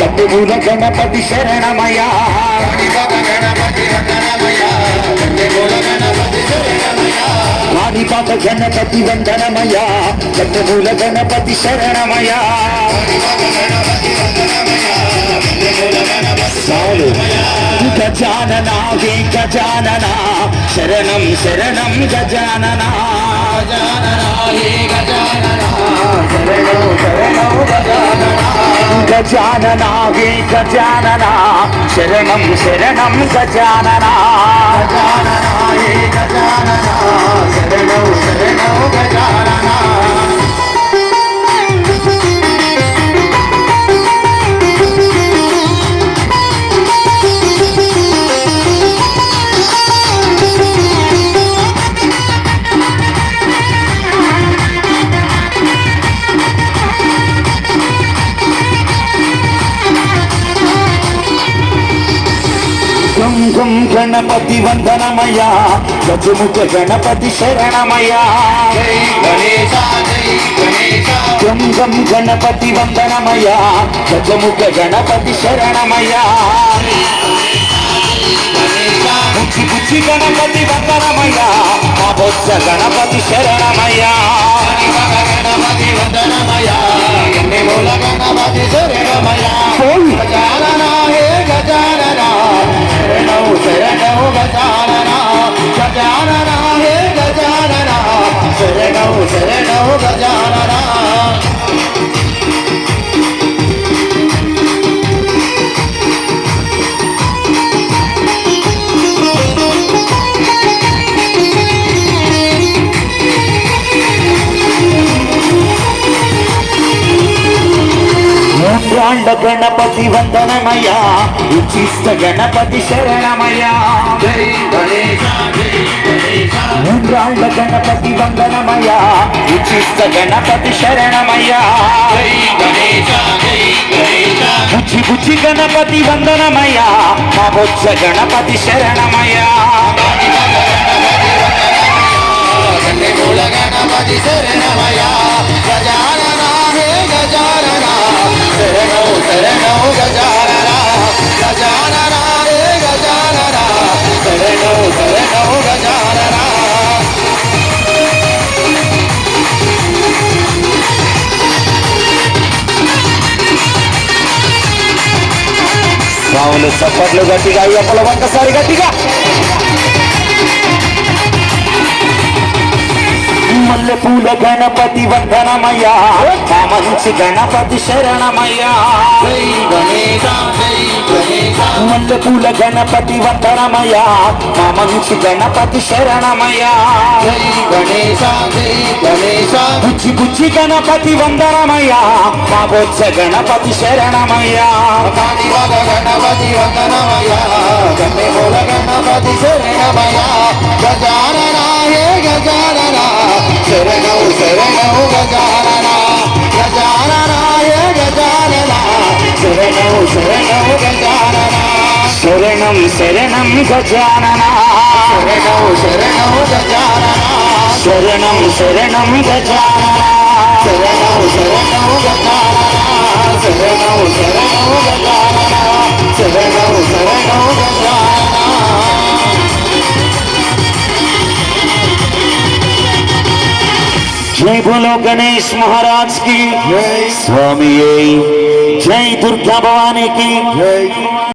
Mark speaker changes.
Speaker 1: గడ్డమూల గణపతి శరణమయ వారిపాక గణపతి వందనమయ గడ్డమూల గణపతి శరణమయ చాలు. గజానన హే గజానన శరణం శరణం గజానన. గజానన గజానన శరణం శరణం గజానన. గజానన వీ గజానన. శరణం గణపతి వందనమయ గజముఖ గణపతి శరణమయ గం గం గణపతి వందనమయ గజముఖ గణపతి శరణమయ బుచ్చి బుచ్చి గణపతి వందనమయ మా బొత్స గణపతి శరణమయ పోయి మూడాండ గణపతి వందనమయ ఉచిష్ట గణపతి శరణమయ మూడాండ గణపతి వందనమయ ఉచిష్ట గణపతి శరణమయ బుచ్చి బుచ్చి గణపతి వందనమయ మా బొచ్చ గణపతి శరణమయ స్వాములు చప్పట్లు గట్టిగా అయ్యప్పల ఒక్కసారి గట్టిగా. మల్లె పూల గణపతి వందనమయ్యా. మంచి గణపతి శరణమయ్యా.
Speaker 2: జై
Speaker 1: మల్లె పూల గణపతి వందనమయ్యా. మా మంచి గణపతి
Speaker 2: శరణమయ్యా. గణేశ
Speaker 1: బుచ్చి బుచ్చి గణపతి వందనమయ మా బొచ్చ గణపతి శరణమయ
Speaker 2: కాని వద గణపతి వందనమయ గణే మూల గణపతి శరణమయ గజానన హే గజానన. శరణౌ శరణౌ గజానన. గజానన హే గజానన. శరణౌ శరణౌ గజానన.
Speaker 1: శరణం శరణం గజానన.
Speaker 2: శరణౌ శరణౌ గజానన.
Speaker 1: शरणम शरणं
Speaker 2: शरणम शरणम शरणौ शरणम शरणम शरणौ गजानना शरणौ शरणौ
Speaker 1: जय बोलो गणेश महाराज की।
Speaker 2: जय।
Speaker 1: स्वामी जय दुर्गा भवानी की।
Speaker 2: जय।